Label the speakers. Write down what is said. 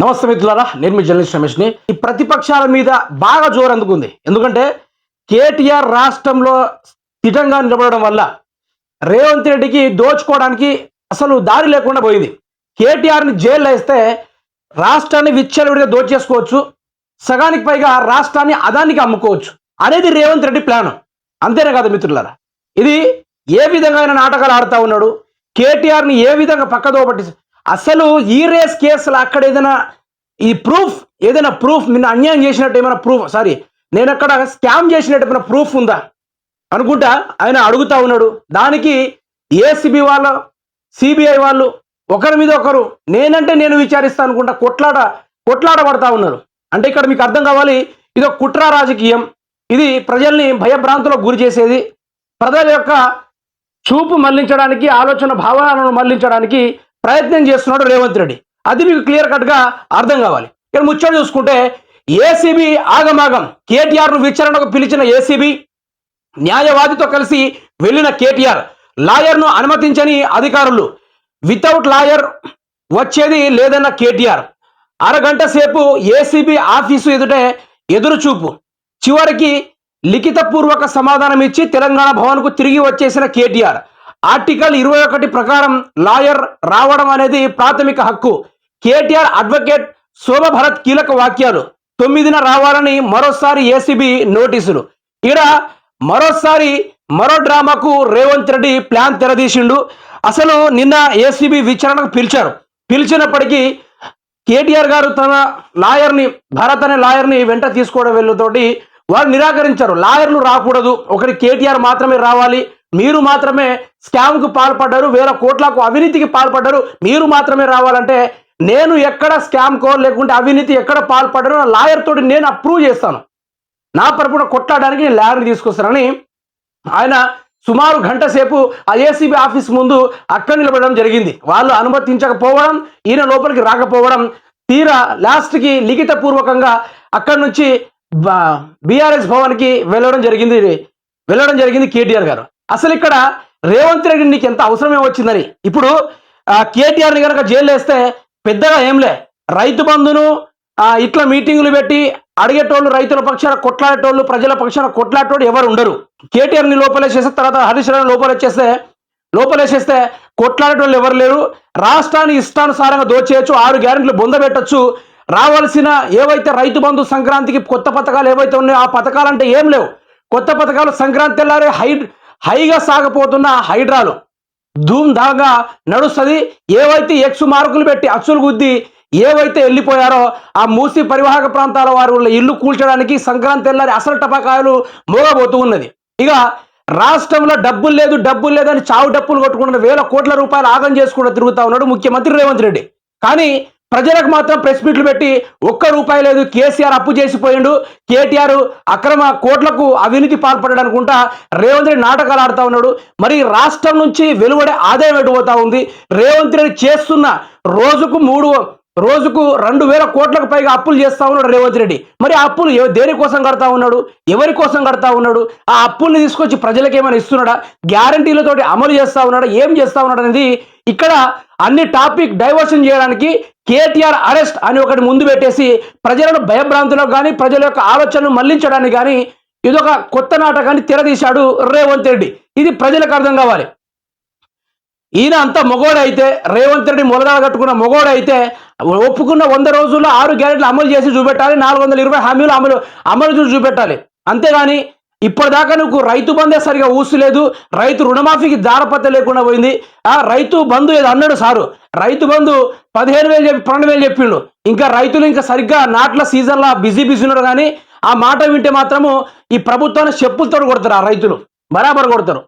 Speaker 1: నమస్తే మిత్రులారా నేను మీ జర్నలిస్ట్ రమేష్ని. ఈ ప్రతిపక్షాల మీద బాగా జోరు అందుకుంది. ఎందుకంటే కేటీఆర్ రాష్ట్రంలో స్థిరంగా నిలబడడం వల్ల రేవంత్ రెడ్డికి దోచుకోవడానికి అసలు దారి లేకుండా పోయింది. కేటీఆర్ని జైల్లో వేస్తే రాష్ట్రాన్ని విచ్చలవిడిగా దోచేసుకోవచ్చు. సగానికి పైగా రాష్ట్రాన్ని అదానికి అమ్ముకోవచ్చు. అనేది రేవంత్ రెడ్డి ప్లాన్. అంతేనే కదా మిత్రులారా? ఇది ఏ విధంగా ఆయన నాటకాలు ఆడుతూ ఉన్నాడు? కేటీఆర్ని ఏ విధంగా పక్కదో పట్టి అసలు ఈ రేస్ కేసులు అక్కడ ఏదైనా ఈ ప్రూఫ్ ఏదైనా ప్రూఫ్ నిన్న అన్యాయం చేసినట్టు ఏమైనా ప్రూఫ్ సారీ నేను అక్కడ స్కామ్ చేసినట్టు ఏమైనా ప్రూఫ్ ఉందా? అనుకుంటా ఆయన అడుగుతా ఉన్నాడు. దానికి ఏసీబీ వాళ్ళు సిబిఐ వాళ్ళు ఒకరి మీద ఒకరు నేనంటే నేను విచారిస్తా అనుకుంటా కొట్లాడ కొట్లాడ పడతా ఉన్నారు. అంటే ఇక్కడ మీకు అర్థం కావాలి ఇది ఒక కుట్ర రాజకీయం. ఇది ప్రజల్ని భయభ్రాంతులకు గురి చేసేది. ప్రజల యొక్క చూపు మళ్ళించడానికి ఆలోచన భావనలను మళ్ళించడానికి ప్రయత్నం చేస్తున్నాడు రేవంత్ రెడ్డి. అది మీకు క్లియర్ కట్గా అర్థం కావాలి. ఇక్కడ ముచ్చట చూసుకుంటే ఏసీబీ ఆగమాగం. కేటీఆర్ను విచారణకు పిలిచిన ఏసీబీ న్యాయవాదితో కలిసి వెళ్ళిన కేటీఆర్ లాయర్ను అనుమతించని అధికారులు. వితౌట్ లాయర్ వచ్చేది లేదన్న కేటీఆర్. అరగంట సేపు ఏసీబీ ఆఫీసు ఎదుటే ఎదురుచూపు. చివరికి లిఖితపూర్వక సమాధానం ఇచ్చి తెలంగాణ భవన్కు తిరిగి వచ్చేసిన కేటీఆర్. ఆర్టికల్ ఇరవై ఒకటి ప్రకారం లాయర్ రావడం అనేది ప్రాథమిక హక్కు. కేటీఆర్ అడ్వకేట్ శోభ భరత్ కీలక వాక్యాలు. తొమ్మిదిన రావాలని మరోసారి ఏసీబీ నోటీసులు. ఇక్కడ మరోసారి మరో డ్రామాకు రేవంత్ రెడ్డి ప్లాన్ తెరదీసిండు. అసలు నిన్న ఏసీబీ విచారణకు పిలిచారు. పిలిచినప్పటికీ కేటీఆర్ గారు తన లాయర్ని భరత్ అనే లాయర్ని వెంట తీసుకోవడం వెళ్ళతోటి వారు నిరాకరించారు. లాయర్లు రాకూడదు. ఒకరి కేటీఆర్ మాత్రమే రావాలి. మీరు మాత్రమే స్కామ్కు పాల్పడ్డారు వేల కోట్లకు అవినీతికి పాల్పడ్డారు మీరు మాత్రమే రావాలంటే నేను ఎక్కడ స్కామ్కో లేకుంటే అవినీతి ఎక్కడ పాల్పడ్డారో నా లాయర్ తోటి నేను అప్రూవ్ చేస్తాను. నా పరపున కొట్లాడడానికి నేను లాయర్ని తీసుకొస్తానని ఆయన సుమారు గంట సేపు ఆ ఏసీబీ ఆఫీస్ ముందు అక్కడ నిలబడడం జరిగింది. వాళ్ళు అనుమతించకపోవడం ఈయన లోపలికి రాకపోవడం తీరా లాస్ట్కి లిఖితపూర్వకంగా అక్కడి నుంచి బీఆర్ఎస్ భవన్కి వెళ్ళడం జరిగింది వెళ్ళడం జరిగింది కేటీఆర్ గారు. అసలు ఇక్కడ రేవంత్ రెడ్డి నీకు ఎంత అవసరం ఏమొచ్చిందని ఇప్పుడు కేటీఆర్ని కనుక జైలు వేస్తే పెద్దగా ఏంలే రైతు బంధును ఇట్లా మీటింగులు పెట్టి అడిగేటోళ్ళు రైతుల పక్షాన కొట్లాడేటోళ్ళు ప్రజల పక్షాన కొట్లాడేటోళ్ళు ఎవరు ఉండరు. కేటీఆర్ని లోపలేసేస్తే తర్వాత హరీష్ రావు లోపలేసేస్తే లోపలేసేస్తే కొట్లాడేటోళ్ళు ఎవరు లేరు. రాష్ట్రాన్ని ఇష్టానుసారంగా దోచేయచ్చు ఆరు గ్యారెంట్లు బొందబెట్టచ్చు. రావాల్సిన ఏవైతే రైతు బంధు సంక్రాంతికి కొత్త పథకాలు ఏవైతే ఉన్నాయో ఆ పథకాలు అంటే ఏం లేవు. కొత్త పథకాలు సంక్రాంతి తెల్లారే హై హైగా సాగపోతున్న హైడ్రాలు. ధూమ్ ధాగా నడుస్తుంది. ఏవైతే ఎక్స్ మార్కులు పెట్టి అచ్చులు గుద్ది ఏవైతే వెళ్ళిపోయారో ఆ మూసి పరివాహక ప్రాంతాల వారు ఇల్లు కూల్చడానికి సంక్రాంతి తెల్లారి అసలు టపాకాయలు మోగబోతూ ఉన్నది. ఇక రాష్ట్రంలో డబ్బులు లేదు డబ్బులు లేదని చావు డప్పులు కొట్టుకుంటున్న వేల కోట్ల రూపాయలు ఆగం చేసుకుంటూ తిరుగుతా ఉన్నాడు ముఖ్యమంత్రి రేవంత్ రెడ్డి. కానీ ప్రజలకు మాత్రం ప్రెస్ మీట్లు పెట్టి ఒక్క రూపాయి లేదు కేసీఆర్ అప్పు చేసిపోయిండు. కేటీఆర్ అక్రమ కోట్లకు అవినీతి పాల్పడాలనుకుంటా రేవంత్ రెడ్డి నాటకాలు ఆడుతూ ఉన్నాడు. మరి రాష్ట్రం నుంచి వెలువడే ఆదాయం ఎటుపోతా ఉంది? రేవంత్ రెడ్డి చేస్తున్న రోజుకు మూడు రోజుకు రెండు వేల కోట్లకు పైగా అప్పులు చేస్తా ఉన్నాడు రేవంత్ రెడ్డి. మరి ఆ అప్పులు దేనికోసం కడతా ఉన్నాడు? ఎవరి కోసం కడతా ఉన్నాడు? ఆ అప్పుల్ని తీసుకొచ్చి ప్రజలకు ఏమైనా ఇస్తున్నాడా? గ్యారంటీలతోటి అమలు చేస్తా ఉన్నాడా? ఏం చేస్తా ఉన్నాడు అనేది ఇక్కడ అన్ని టాపిక్ డైవర్షన్ చేయడానికి కేటీఆర్ అరెస్ట్ అని ఒకటి ముందు పెట్టేసి ప్రజలను భయభ్రాంతులకు కానీ ప్రజల యొక్క ఆలోచనలు మళ్ళించడానికి కానీ ఇదొక కొత్త నాటకాన్ని తెరదీశాడు రేవంత్ రెడ్డి. ఇది ప్రజలకు అర్థం కావాలి. ఈయన అంత మొగోడైతే రేవంత్ రెడ్డి మొలదాల కట్టుకున్న మొగోడైతే ఒప్పుకున్న వంద రోజుల్లో ఆరు గ్యారెంట్లు అమలు చేసి చూపెట్టాలి నాలుగు వందల ఇరవై హామీలు అమలు అమలు చూసి చూపెట్టాలి. అంతేగాని ఇప్పటిదాకా నువ్వు రైతు బంధే సరిగా ఊసులేదు రైతు రుణమాఫీకి దారపత్ర లేకుండా పోయింది. ఆ రైతు బంధు ఏదో అన్నాడు సారు. రైతు బంధు పదిహేను వేలు చెప్పి పన్నెండు వేలు చెప్పిండు. ఇంకా రైతులు ఇంకా సరిగ్గా నాట్ల సీజన్లో బిజీ బిజీ ఉన్నారు కానీ ఆ మాట వింటే మాత్రము ఈ ప్రభుత్వాన్ని చెప్పులతో కొడతారు ఆ రైతులు. బరాబర్ కొడతారు.